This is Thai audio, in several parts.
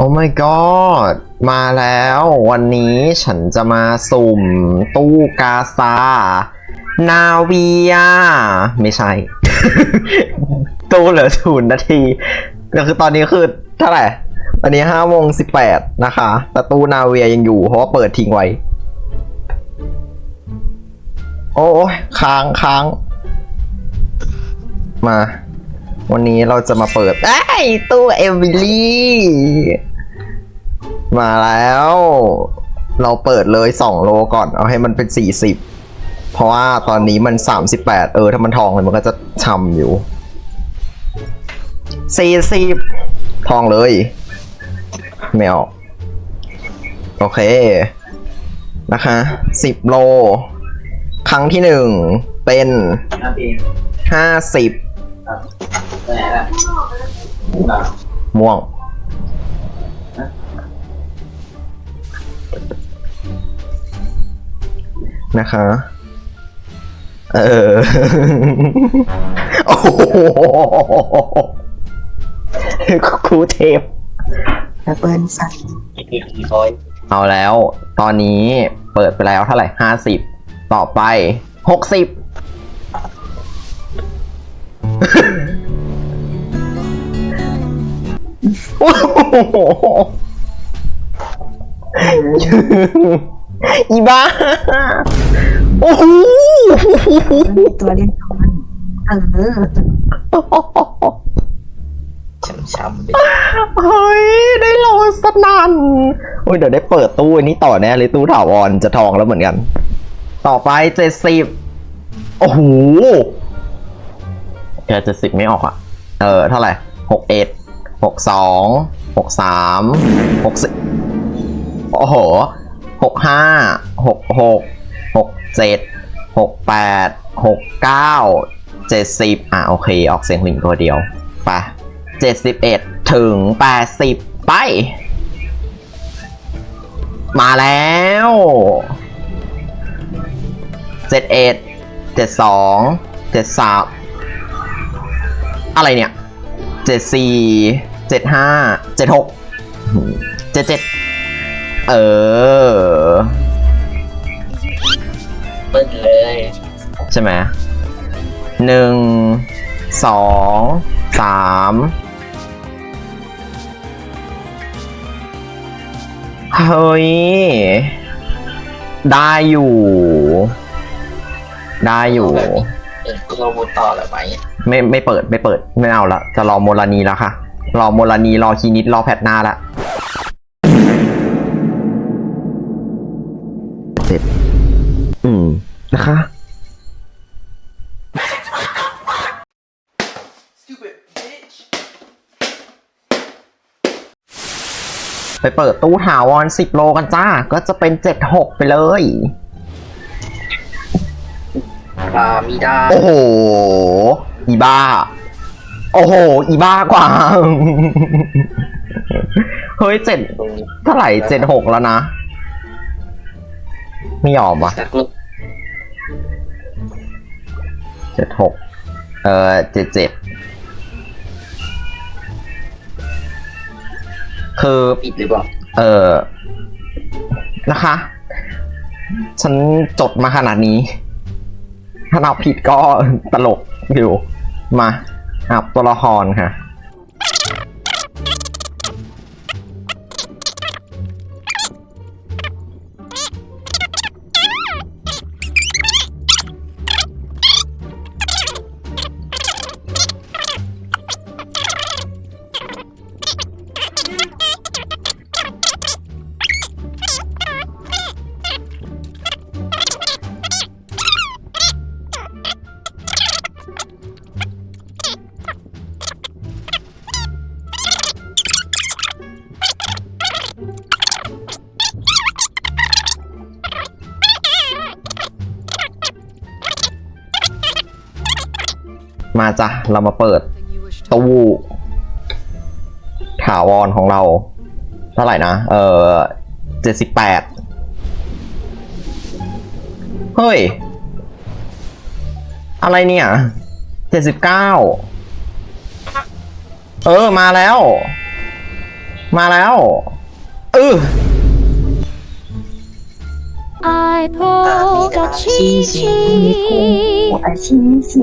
โอ้ my god มาแล้ววันนี้ฉันจะมาสุ่ม ตู้กาซา นาเวียไม่ใช่ ตู้เหลือศูนย์นาทีก็คือตอนนี้คือเท่าไหร่ตอนนี้ห้าโมงสิบแปดนะคะ แต่ตู้นาเวียยังอยู่ เพราะว่าเปิดทิ้งไว้ โอ้ยค้างค้างมา วันนี้เราจะมาเปิดไอ้ตู้เอมิลี่ มาแล้ว เราเปิดเลย2โลก่อน เอาให้มันเป็น40เพราะว่าตอนนี้มัน38เออ ถ้ามันทองเลยมันก็จะช่ำอยู่40ทองเลย ไม่ออก โอเค นะคะ10โล ครั้งที่1เป็นน้ำเอง50ครับ ไปไหนล่ะอะม่วง นะคะ เออ โอ้โหครูเทป ระเบิดสัตว์อีกกี่ร้อยเอาแล้ว ตอนนี้เปิดไปแล้วเท่าไหร่ห้าสิบ ต่อไปหกสิบ โอ้โหอีบ้าโอ้โหมันมีตัวเล่นของมันเออช้ำๆไปเฮ้ย ได้โลสนันโอ้ยเดี๋ยวได้เปิดตู้อันนี้ต่อแน่เลยตู้ถาวรจะทองแล้วเหมือนกัน ต่อไปเจ็ดสิบโอ้โหแกเจ็ดสิบไม่ออกอะ เออ เท่าไหร่หกเอ็ด หกสองหกสามหกสิโอ้โหหกห้าหกหกหกเจ็ดหกแปดหกเก้าเจ็ดสิบอะโอเค ออกเสียงหลิงตัวเดียวไปเจ็ดสิบเอ็ดถึงแปดสิบไป มาแล้วเจ็ดเอ็ดเจ็ดสองเจ็ดสามอะไรเนี่ย เจ็ดสี่เจ็ดห้าเจ็ดหกเจ็ดเจ็ดเออเปิ้ลเลย ใช่ไหมหนึ่งสองสามเฮ้ย ได้อยู่ ได้อยู่ เออเราวนต่อแล้วไหม ไม่ไม่เปิดไม่เปิดไม่เอาละจะรอโมลานีแล้วค่ะ รอโมลานีรอคีนิดรอแพทหน้าละเจ็ดอืมนะคะไปเปิดตู้ถาวรสิบโลกันจ้า ก็จะเป็นเจ็ดหกไปเลยปลามีได้โอ้โห อีบ้า โอ้โห อีบ้ากว่า เฮ้ยเจ็ดตรงนี้เท่าไหร่เจ็ดหกแล้วนะ ไม่ยอมอะสักลูกเจ็ดหกเออเจ็ดเจ็ดคือปิดหรือเปล่าเออนะคะ ฉันจดมาขนาดนี้ ถ้านับผิดก็ตลก อยู่ มาอับตัวละครค่ะ มาจ้ะ เรามาเปิดตู้ถาวรของเราเท่าไหร่นะ เออเจ็ดสิบแปดเฮ้ย อะไรเนี่ยเจ็ดสิบเก้าเออ มาแล้ว มาแล้วเออ I pulled a chi โอ้ chi. อาชีพสิ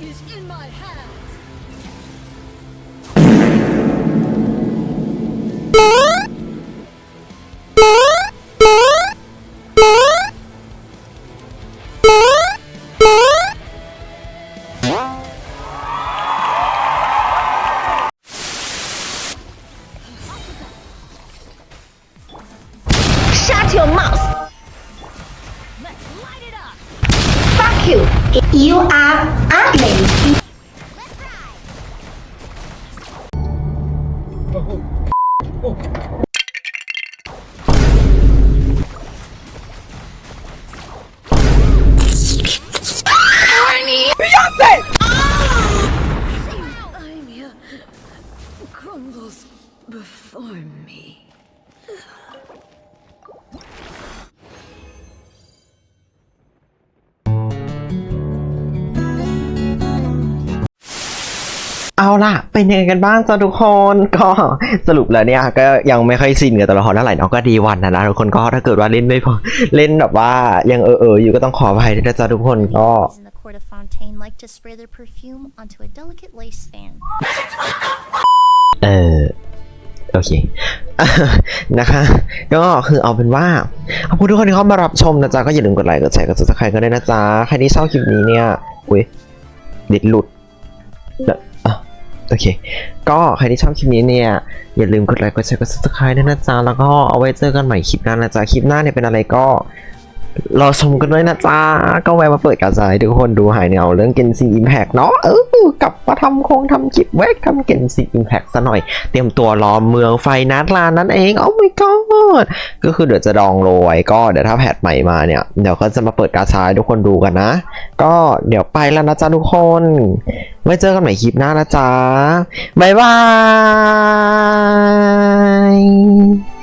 is in my hands. Shut your mouth! Let's light it up. Fuck you! You are ugly! ล่ะ เป็นยังไงกันบ้างจ้าทุกคนก็สรุปแล้วเนี่ยก็ยังไม่ค่อยชินกับตัวละครเท่าไหร่เนาะก็ดีวันนะนะทุกคนก็ถ้าเกิดว่าเล่นไม่พอเล่นแบบว่ายังเออเอออยู่ก็ต้องขออภัยด้วยนะจ๊ะทุกคนก็ court of Fontaine like to spray their perfume onto a delicate lace fan. เออโอเคนะคะก็คือเอาเป็นว่าขอบคุณทุกคนที่เข้ามารับชมนะจ๊ะก็อย่าลืมกดไลค์กดแชร์กด subscribe กันด้วยนะจ๊ะใครที่ชอบคลิปนี้เนี่ยอุ้ยเด็ดหลุดแล้ว โอเค ก็ใครที่ชอบคลิปนี้เนี่ย อย่าลืมกดไลค์กดแชร์กดซับสไคร b e ด้วยนะจ๊ะ แล้วก็เอาไว้เจอกันใหม่คลิปหน้านะจ๊ะ คลิปหน้าเนี่ยเป็นอะไรก็ รอชมกันด้วยนะจ๊ะ ก็แวะมาเปิดกระจายทุกคนดูหายเหงาเรื่องเกนซีอิมแพกเนาะเออกลับมาทำโครงทำคลิปแวกทำเกนซีอิมแพกซะหน่อย เตรียมตัวรอเมืองไฟนัดลานนั่นเองโอ้ my god ก็คือเดี๋ยวจะดองโรไว้ก็เดี๋ยวถ้าแพทใหม่มาเนี่ย เดี๋ยวก็จะมาเปิดกาชายทุกคนดูกันนะ ก็เดี๋ยวไปแล้วนะจ๊ะทุกคนไว้เจอกันใหม่คลิปหน้านะจ๊ะบ๊ายบาย